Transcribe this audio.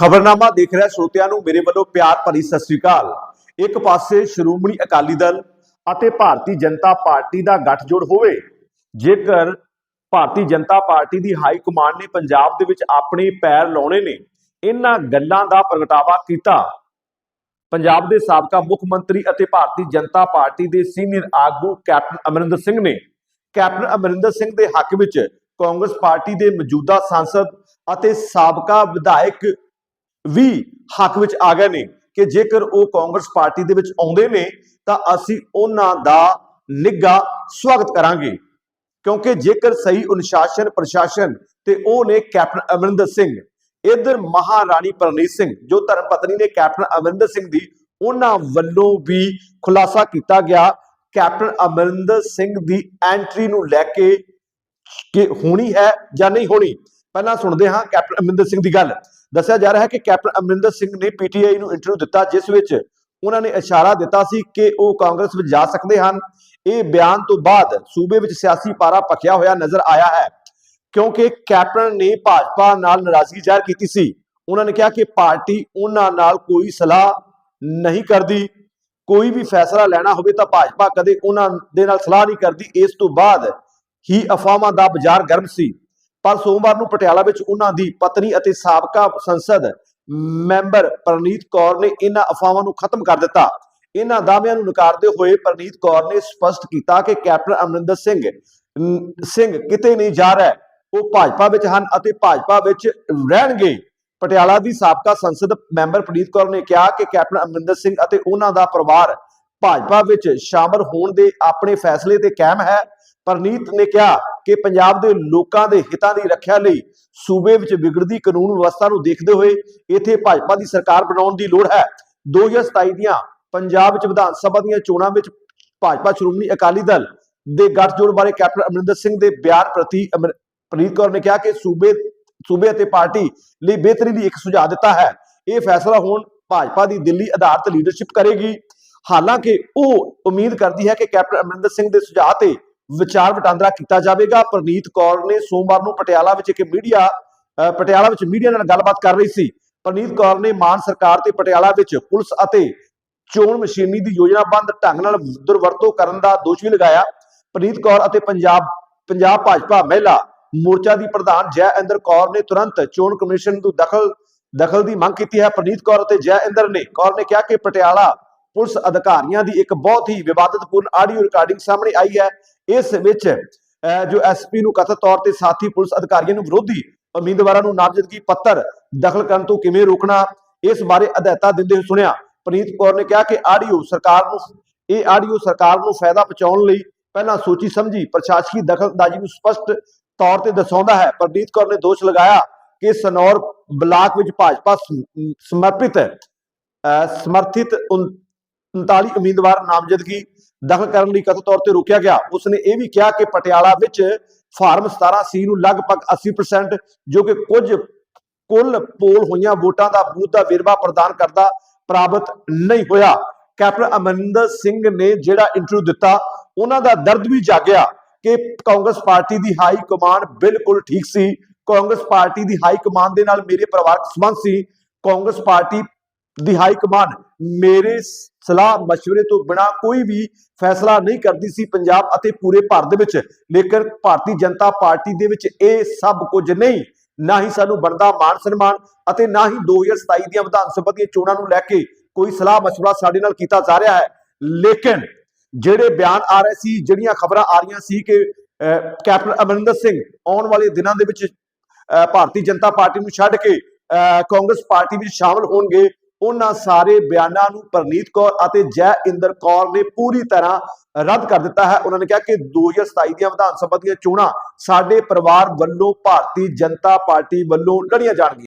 ਖਬਰਨਾਮਾ ਦੇਖ ਰਿਹਾ ਸਰੋਤਿਆਂ ਨੂੰ ਮੇਰੇ ਵੱਲੋਂ ਪਿਆਰ ਭਰੀ ਸਤਿ ਸ੍ਰੀ ਅਕਾਲ। ਇੱਕ ਪਾਸੇ ਸ਼੍ਰੋਮਣੀ ਅਕਾਲੀ ਦਲ ਅਤੇ ਭਾਰਤੀ ਜਨਤਾ ਪਾਰਟੀ ਦਾ ਗੱਠਜੋੜ ਹੋਵੇ, ਜੇਕਰ ਭਾਰਤੀ ਜਨਤਾ ਪਾਰਟੀ ਦੀ ਹਾਈ ਕਮਾਂਡ ਨੇ ਪੰਜਾਬ ਦੇ ਵਿੱਚ ਆਪਣੇ ਪੈਰ ਲਾਉਣੇ ਨੇ, ਇਹਨਾਂ ਗੱਲਾਂ ਦਾ ਪ੍ਰਗਟਾਵਾ ਕੀਤਾ। ਪੰਜਾਬ ਦੇ ਸਾਬਕਾ ਮੁੱਖ ਮੰਤਰੀ ਅਤੇ ਭਾਰਤੀ ਜਨਤਾ ਪਾਰਟੀ ਦੇ ਸੀਨੀਅਰ ਆਗੂ ਕੈਪਟਨ ਅਮਰਿੰਦਰ ਸਿੰਘ ਨੇ, ਕੈਪਟਨ ਅਮਰਿੰਦਰ ਸਿੰਘ ਦੇ ਹੱਕ ਵਿੱਚ ਕਾਂਗਰਸ ਪਾਰਟੀ ਦੇ ਮੌਜੂਦਾ ਸੰਸਦ ਅਤੇ ਸਾਬਕਾ ਵਿਧਾਇਕ ਵੀ ਹੱਕ ਵਿੱਚ ਆ ਗਏ ਨੇ ਕਿ ਜੇਕਰ ਉਹ ਕਾਂਗਰਸ ਪਾਰਟੀ ਦੇ ਵਿੱਚ ਆਉਂਦੇ ਨੇ, ਤਾਂ ਅਸੀਂ ਉਹਨਾਂ ਦਾ ਨਿੱਘਾ ਸਵਾਗਤ ਕਰਾਂਗੇ। ਕਿਉਂਕਿ ਜੇਕਰ ਸਹੀ ਅਨੁਸ਼ਾਸਨ, ਪ੍ਰਸ਼ਾਸਨ ਤੇ ਉਹ ਨੇ ਕੈਪਟਨ ਅਮਰਿੰਦਰ ਸਿੰਘ, ਇਧਰ ਮਹਾਰਾਣੀ ਪਰਨੀਤ ਸਿੰਘ, ਜੋ ਧਰਮ ਪਤਨੀ ਨੇ ਕੈਪਟਨ ਅਮਰਿੰਦਰ ਸਿੰਘ ਦੀ, ਉਹਨਾਂ ਵੱਲੋਂ ਵੀ ਖੁਲਾਸਾ ਕੀਤਾ ਗਿਆ। ਕੈਪਟਨ ਅਮਰਿੰਦਰ ਸਿੰਘ ਦੀ ਐਂਟਰੀ ਨੂੰ ਲੈ ਕੇ ਕਿ ਹੋਣੀ ਹੈ ਜਾਂ ਨਹੀਂ ਹੋਣੀ ਪਹਿਲਾਂ ਸੁਣਦੇ ਹਾਂ ਕੈਪਟਨ ਅਮਰਿੰਦਰ ਸਿੰਘ ਦੀ ਗੱਲ। ਦੱਸਿਆ ਜਾ ਰਿਹਾ ਹੈ ਕਿ ਕੈਪਟਨ ਅਮਰਿੰਦਰ ਸਿੰਘ ਨੇ ਪੀਟੀਆਈ ਨੂੰ ਇੰਟਰਵਿਊ ਦਿੱਤਾ, ਜਿਸ ਵਿੱਚ ਉਹਨਾਂ ਨੇ ਇਸ਼ਾਰਾ ਦਿੱਤਾ ਸੀ ਕਿ ਉਹ ਕਾਂਗਰਸ ਵਿੱਚ ਜਾ ਸਕਦੇ ਹਨ। ਇਹ ਬਿਆਨ ਤੋਂ ਬਾਅਦ ਸੂਬੇ ਵਿੱਚ ਸਿਆਸੀ ਪਾਰਾ ਪੱਕਿਆ ਹੋਇਆ ਨਜ਼ਰ ਆਇਆ ਹੈ, ਕਿਉਂਕਿ ਕੈਪਟਨ ਨੇ ਭਾਜਪਾ ਨਾਲ ਨਾਰਾਜ਼ਗੀ ਜ਼ਾਹਰ ਕੀਤੀ ਸੀ। ਉਹਨਾਂ ਨੇ ਕਿਹਾ ਕਿ ਪਾਰਟੀ ਉਹਨਾਂ ਨਾਲ ਕੋਈ ਸਲਾਹ ਨਹੀਂ ਕਰਦੀ। ਕੋਈ ਵੀ ਫੈਸਲਾ ਲੈਣਾ ਹੋਵੇ ਤਾਂ ਭਾਜਪਾ ਕਦੇ ਉਹਨਾਂ ਦੇ ਨਾਲ ਸਲਾਹ ਨਹੀਂ ਕਰਦੀ। ਇਸ ਤੋਂ ਬਾਅਦ ਹੀ ਅਫਵਾਹਾਂ ਦਾ ਬਾਜ਼ਾਰ ਗਰਮ ਸੀ। ਪਰ ਸੋਮਵਾਰ ਨੂੰ ਪਟਿਆਲਾ ਵਿੱਚ ਉਹਨਾਂ ਦੀ ਪਤਨੀ ਅਤੇ ਸਾਬਕਾ ਸੰਸਦ ਮੈਂਬਰ ਪ੍ਰਨੀਤ ਕੌਰ ਨੇ ਇਹਨਾਂ ਅਫਵਾਹਾਂ ਨੂੰ ਖਤਮ ਕਰ ਦਿੱਤਾ। ਇਹਨਾਂ ਦਾਅਵਿਆਂ ਨੂੰ ਨਕਾਰਦੇ ਹੋਏ ਪ੍ਰਨੀਤ ਕੌਰ ਨੇ ਸਪਸ਼ਟ ਕੀਤਾ ਕਿ ਕੈਪਟਨ ਅਮਰਿੰਦਰ ਸਿੰਘ ਸਿੰਘ ਕਿਤੇ ਨਹੀਂ ਜਾ ਰਿਹਾ। ਉਹ ਭਾਜਪਾ ਵਿੱਚ ਹਨ ਅਤੇ ਭਾਜਪਾ ਵਿੱਚ ਰਹਿਣਗੇ। ਪਟਿਆਲਾ ਦੀ ਸਾਬਕਾ ਸੰਸਦ ਮੈਂਬਰ ਪ੍ਰਨੀਤ ਕੌਰ ਨੇ ਕਿਹਾ ਕਿ ਕੈਪਟਨ ਅਮਰਿੰਦਰ ਸਿੰਘ ਅਤੇ ਉਹਨਾਂ ਦਾ ਪਰਿਵਾਰ ਭਾਜਪਾ ਵਿੱਚ ਸ਼ਾਮਲ ਹੋਣ ਦੇ ਆਪਣੇ ਫੈਸਲੇ ਤੇ ਕਾਇਮ ਹੈ। ਪ੍ਰਨੀਤ ਨੇ ਕਿਹਾ ਕਿ ਪੰਜਾਬ ਦੇ ਲੋਕਾਂ ਦੇ ਹਿੱਤਾਂ ਦੀ ਰੱਖਿਆ ਲਈ ਸੂਬੇ ਵਿੱਚ ਵਿਗੜਦੀ ਕਾਨੂੰਨ ਵਿਵਸਥਾ ਨੂੰ ਦੇਖਦੇ ਹੋਏ ਇੱਥੇ ਭਾਜਪਾ ਦੀ ਸਰਕਾਰ ਬਣਾਉਣ ਦੀ ਲੋੜ ਹੈ। 2027 ਦੀਆਂ ਪੰਜਾਬ ਵਿੱਚ ਵਿਧਾਨ ਸਭਾ ਦੀਆਂ ਚੋਣਾਂ ਵਿੱਚ ਭਾਜਪਾ ਸ਼੍ਰੋਮਣੀ ਅਕਾਲੀ ਦਲ ਦੇ ਗੱਠਜੋੜ ਬਾਰੇ ਕੈਪਟਨ ਅਮਰਿੰਦਰ ਸਿੰਘ ਦੇ ਬਿਆਨ ਪ੍ਰਤੀ ਅਮਰ- ਪ੍ਰਨੀਤ ਕੌਰ ਨੇ ਕਿਹਾ ਕਿ ਸੂਬੇ ਸੂਬੇ ਅਤੇ ਪਾਰਟੀ ਲਈ ਬਿਹਤਰੀ ਲਈ ਇੱਕ ਸੁਝਾਅ ਦਿੱਤਾ ਹੈ। ਇਹ ਫੈਸਲਾ ਹੁਣ ਭਾਜਪਾ ਦੀ ਦਿੱਲੀ ਆਧਾਰਿਤ ਲੀਡਰਸ਼ਿਪ ਕਰੇਗੀ। ਹਾਲਾਂਕਿ ਉਹ ਉਮੀਦ ਕਰਦੀ ਹੈ ਕਿ ਕੈਪਟਨ ਅਮਰਿੰਦਰ ਸਿੰਘ ਦੇ ਸੁਝਾਅ ਤੇ ਵਿਚਾਰ ਵਟਾਂਦਰਾ ਕੀਤਾ ਜਾਵੇਗਾ। ਪ੍ਰਨੀਤ ਕੌਰ ਨੇ ਸੋਮਵਾਰ ਨੂੰ ਪਟਿਆਲਾ ਵਿੱਚ ਇੱਕ ਮੀਡੀਆ ਪਟਿਆਲਾ ਵਿੱਚ ਮੀਡੀਆ ਨਾਲ ਗੱਲਬਾਤ ਕਰ ਰਹੀ ਸੀ। ਪ੍ਰਨੀਤ ਕੌਰ ਨੇ ਮਾਨ ਸਰਕਾਰ ਤੇ ਪਟਿਆਲਾ ਵਿੱਚ ਪੁਲਿਸ ਅਤੇ ਚੋਣ ਮਸ਼ੀਨੀ ਦੀ ਯੋਜਨਾਬੰਦ ਢੰਗ ਨਾਲ ਦੁਰਵਰਤੋਂ ਕਰਨ ਦਾ ਦੋਸ਼ ਵੀ ਲਗਾਇਆ। ਪ੍ਰਨੀਤ ਕੌਰ ਅਤੇ ਪੰਜਾਬ ਪੰਜਾਬ ਭਾਜਪਾ ਮਹਿਲਾ ਮੋਰਚਾ ਦੀ ਪ੍ਰਧਾਨ ਜੈ ਇੰਦਰ ਕੌਰ ਨੇ ਤੁਰੰਤ ਚੋਣ ਕਮਿਸ਼ਨ ਨੂੰ ਦਖਲ ਦਖਲ ਦੀ ਮੰਗ ਕੀਤੀ ਹੈ। ਪ੍ਰਨੀਤ ਕੌਰ ਅਤੇ ਜੈ ਇੰਦਰ ਨੇ, ਕੌਰ ਨੇ ਕਿਹਾ ਕਿ ਪਟਿਆਲਾ ਪੁਲਿਸ ਅਧਿਕਾਰੀਆਂ ਦੀ ਇੱਕ ਬਹੁਤ ਹੀ ਵਿਵਾਦਤਪੂਰਨ ਆਡੀਓ ਰਿਕਾਰਡਿੰਗ ਸਾਹਮਣੇ ਆਈ ਹੈ। ਇਸ ਵਿੱਚ ਜੋ ਐਸਪੀ ਨੂੰ ਕਥਿਤ ਤੌਰ ਤੇ ਸਾਥੀ ਪੁਲਿਸ ਅਧਿਕਾਰੀਆਂ ਨੂੰ ਵਿਰੋਧੀ ਉਮੀਦਵਾਰਾਂ ਨੂੰ ਨਾਮਜ਼ਦਗੀ ਪੱਤਰ ਦਖਲ ਕਰਨ ਤੋਂ ਕਿਵੇਂ ਰੋਕਣਾ ਇਸ ਬਾਰੇ ਹਦਾਇਤਾਂ ਦਿੰਦੇ ਹੋਏ ਸੁਣਿਆ ਪ੍ਰਨੀਤ ਕੌਰ ਨੇ ਕਿਹਾ ਕਿ ਆਡੀਓ ਸਰਕਾਰ ਨੂੰ ਇਹ ਆਡੀਓ ਸਰਕਾਰ ਨੂੰ ਫਾਇਦਾ ਪਹੁੰਚਾਉਣ ਲਈ ਪਹਿਲਾਂ ਸੋਚੀ ਸਮਝੀ ਪ੍ਰਸ਼ਾਸਕੀ ਦਖਲਅੰਦਾਜ਼ੀ ਨੂੰ ਸਪਸ਼ਟ ਤੌਰ ਤੇ ਦਰਸਾਉਂਦਾ ਹੈ। ਪ੍ਰਨੀਤ ਕੌਰ ਨੇ ਦੋਸ਼ ਲਗਾਇਆ ਕਿ ਸਨੌਰ ਬਲਾਕ ਵਿੱਚ ਭਾਜਪਾ ਸਮਰਪਿਤ ਅਹ, ਸਮਰਥਿਤ ਉਨ- 39 ਉਮੀਦਵਾਰ ਨਾਮਜ਼ਦਗੀ ਦਖਲ ਕਰਨ ਲਈ ਕਥਿਤ ਤੌਰ ਤੇ ਰੋਕਿਆ ਗਿਆ। ਉਸਨੇ ਇਹ ਵੀ ਕਿਹਾ ਕਿ ਪਟਿਆਲਾ ਵਿੱਚ ਫਾਰਮ 17 ਸੀ ਨੂੰ ਲਗਭਗ 80% ਜੋ ਕਿ ਕੁਝ ਕੁੱਲ ਪੋਲ ਹੋਈਆਂ ਵੋਟਾਂ ਦਾ ਬੂਥ ਦਾ ਵੇਰਵਾ ਪ੍ਰਦਾਨ ਕਰਦਾ ਪ੍ਰਾਪਤ ਨਹੀਂ ਹੋਇਆ। ਕੈਪਟਨ ਅਮਰਿੰਦਰ ਸਿੰਘ ਨੇ ਜਿਹੜਾ ਇੰਟਰਵਿਊ ਦਿੱਤਾ, ਉਹਨਾਂ ਦਾ ਦਰਦ ਵੀ ਜਾਗਿਆ ਕਿ ਕਾਂਗਰਸ ਪਾਰਟੀ ਦੀ ਹਾਈ ਕਮਾਂਡ ਬਿਲਕੁਲ ਠੀਕ ਸੀ। ਕਾਂਗਰਸ ਪਾਰਟੀ ਦੀ ਹਾਈ ਕਮਾਂਡ ਦੇ ਨਾਲ ਮੇਰੇ ਪਰਿਵਾਰਕ ਸੰਬੰਧ ਸੀ। ਕਾਂਗਰਸ ਪਾਰਟੀ ਦੀ ਹਾਈ ਕਮਾਂਡ ਮੇਰੇ ਸਲਾਹ مشਵਰੇ ਤੋਂ ਬਿਨਾ ਕੋਈ ਵੀ ਫੈਸਲਾ ਨਹੀਂ ਕਰਦੀ ਸੀ ਪੰਜਾਬ ਅਤੇ ਪੂਰੇ ਭਾਰਤ ਦੇ ਵਿੱਚ। ਲੇਕਿਨ ਭਾਰਤੀ ਜਨਤਾ ਪਾਰਟੀ ਦੇ ਵਿੱਚ ਇਹ ਸਭ ਕੁਝ ਨਹੀਂ, ਨਾ ਹੀ ਸਾਨੂੰ ਬਣਦਾ ਮਾਨ ਸਨਮਾਨ ਅਤੇ ਨਾ ਹੀ 2027 ਦੀਆਂ ਵਿਧਾਨ ਸਭਾ ਦੀਆਂ ਚੋਣਾਂ ਨੂੰ ਲੈ ਕੇ ਕੋਈ ਸਲਾਹ مشਵਰਾ ਸਾਡੇ ਨਾਲ ਕੀਤਾ ਜਾ ਰਿਹਾ ਹੈ। ਲੇਕਿਨ ਜਿਹੜੇ ਬਿਆਨ ਆ ਰਹੇ ਸੀ, ਜਿਹੜੀਆਂ ਖਬਰਾਂ ਆ ਰਹੀਆਂ ਸੀ ਕਿ ਕੈਪਟਨ ਅਮਰਿੰਦਰ ਸਿੰਘ ਆਉਣ ਵਾਲੇ ਦਿਨਾਂ ਦੇ ਵਿੱਚ ਭਾਰਤੀ ਜਨਤਾ ਪਾਰਟੀ ਨੂੰ ਛੱਡ ਕੇ ਕਾਂਗਰਸ ਪਾਰਟੀ ਵਿੱਚ ਸ਼ਾਮਲ ਹੋਣਗੇ ਉਹਨਾਂ ਸਾਰੇ ਬਿਆਨਾਂ ਨੂੰ ਪਰਨੀਤ ਕੌਰ ਅਤੇ ਜੈ ਇੰਦਰ ਕੌਰ ਨੇ ਪੂਰੀ ਤਰ੍ਹਾਂ ਰੱਦ ਕਰ ਦਿੱਤਾ ਹੈ। ਉਹਨਾਂ ਨੇ ਕਿਹਾ ਕਿ 2027 ਦੀਆਂ ਵਿਧਾਨ ਸਭਾ ਦੀਆਂ ਚੋਣਾਂ ਸਾਡੇ ਪਰਿਵਾਰ ਵੱਲੋਂ ਭਾਰਤੀ ਜਨਤਾ ਪਾਰਟੀ ਵੱਲੋਂ ਲੜੀਆਂ ਜਾਣਗੀਆਂ।